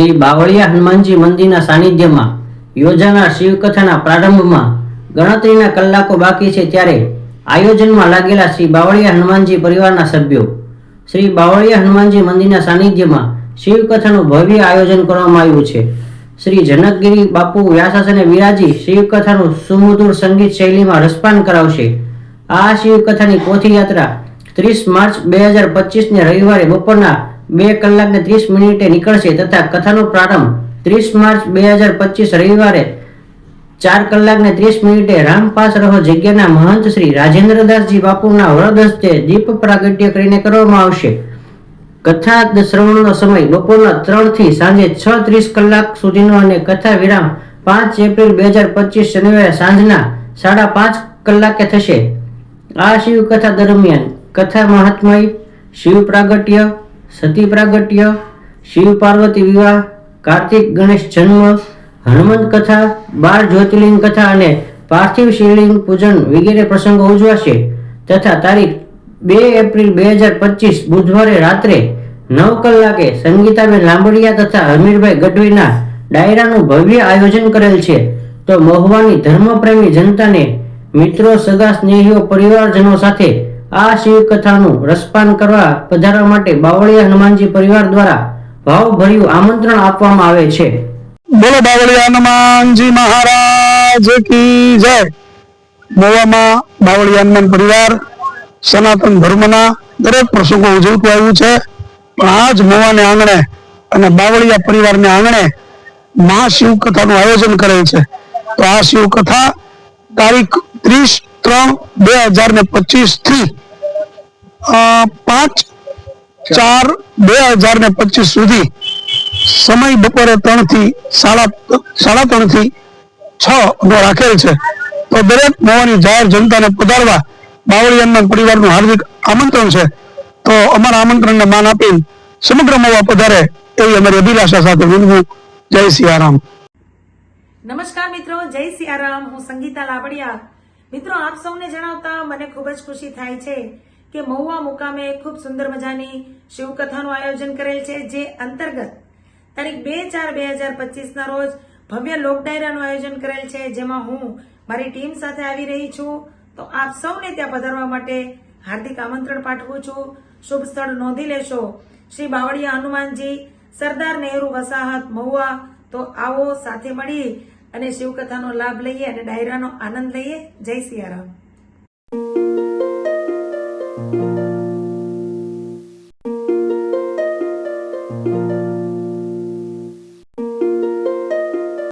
શ્રી બાવળિયા હનુમાનજી મંદિરના સાનિધ્યમાં યોજાનાર શિવકથાના પ્રારંભમાં ગણતરીના કલાકો બાકી છે ત્યારે આયોજનમાં લાગેલા શ્રી બાવળિયા હનુમાનજી પરિવારના સભ્યો, શ્રી બાવળિયા હનુમાનજી મંદિરના સાનિધ્યમાં શિવકથાનું ભવ્ય આયોજન કરવામાં આવ્યું છે. શ્રી જનકગીરી બાપુ વ્યાસાસને વિરાજી શિવકથાનું સુમધુર સંગીત શૈલીમાં રસપાન કરાવશે. આ શિવકથાની પોથી યાત્રા ત્રીસ માર્ચ બે હજાર પચીસને રવિવારે બપોરના બે કલાક ને ત્રીસ મિનિટે નીકળશે તથા કથાનો પ્રારંભ ત્રીસ માર્ચ બે હજાર પચીસ રવિવારે ચાર કલાક ને ત્રીસ મિનિટે રામપાસ રહો જગ્યાના મહંત શ્રી રાજેન્દ્રદાસજી બાપુના વરદ હસ્તે દીપ પ્રાગટ્ય કરીને કરવામાં આવશે. કથા શ્રવણનો સમય બપોરના ત્રણથી સાંજે છ ત્રીસ કલાક સુધીનો અને કથા વિરામ પાંચ એપ્રિલ બે હજાર પચીસ શનિવારે સાંજના સાડા પાંચ કલાકે થશે. આ શિવ કથા દરમિયાન કથા મહાત્મય, શિવ પ્રાગટ્ય સતી પ્રાગટ્ય શિવ પાર્વતી વિવાહ, કાર્તિક ગણેશ જન્મ, હનુમંત કથા, બાર જ્યોતિર્લિંગ કથા અને પાર્થિવ શિવલિંગ પૂજન વગેરે પ્રસંગો ઉજવાશે તથા તારીખ બે એપ્રિલ બે હજાર પચીસ બુધવારે રાત્રે નવ કલાકે સંગીતાબેન લાંબડિયા તથા હમીરભાઈ ગઢવીના ડાયરાનું ભવ્ય આયોજન કરેલ છે. તો મહુવાની ધર્મપ્રેમી જનતાને મિત્રો, સગા, સ્નેહીઓ, પરિવારજનો સાથે આ શિવકથાનું રસપાન કરવા પધારવા માટે બાવળિયા હનુમાનજી પરિવાર દ્વારા ભાવભર્યું આમંત્રણ આપવામાં આવે છે. બોલો બાવળિયા હનુમાનજી મહારાજ કી જય. મોવામાં બાવળિયા હનુમાન પરિવાર, સનાતન ધર્મના દરેક પ્રસંગો ઉજવતું આવ્યું છે. પણ આજ મોવાને આંગણે અને બાવળિયા પરિવારને આંગણે મહાશિવ કથાનું આયોજન કરેલ છે. તો આ શિવ કથા તારીખ ત્રીસ ત્રણ બે હજાર ને પચીસથી પાંચ ચાર બે હજાર ને પચીસ સુધી સમય બપોરે ત્રણથી સાડા સાડા ત્રણથી છ નો રાખેલ છે. તો દરેક મોવાની જાહેર જનતાને પધારવા બાવળિયાના પરિવારનું હાર્દિક આમંત્રણ છે. તો અમારા આમંત્રણને માન આપી સમગ્ર મોવા પધારે એવી અમારી અભિલાષા સાથે વિનવું. જય સિયારામ. નમસ્કાર મિત્રો, જય સિયારામ. હું સંગીતા લાબડિયા મિત્રો, આપ સૌને જણાવતા મને ખૂબ જ ખુશી થાય છે કે મહુવા મુકામે ખૂબ સુંદર મજાની શિવકથાનું આયોજન કરેલ છે, જે અંતર્ગત તારીખ બે ચાર બે હજાર પચીસના રોજ ભવ્ય લોક ડાયરાનું આયોજન કરેલ છે, જેમાં હું, મારી ટીમ સાથે આવી રહી છું. તો આપ સૌને ત્યાં પધારવા માટે હાર્દિક આમંત્રણ પાઠવું છું. શુભ સ્થળ નોંધી લેશો. શ્રી બાવળિયા હનુમાનજી, સરદાર નહેરુ વસાહત મહુવા. તો આવો સાથે મળી અને શિવકથાનો લાભ લઈએ અને ડાયરાનો આનંદ લઈએ. જય સિયારામ.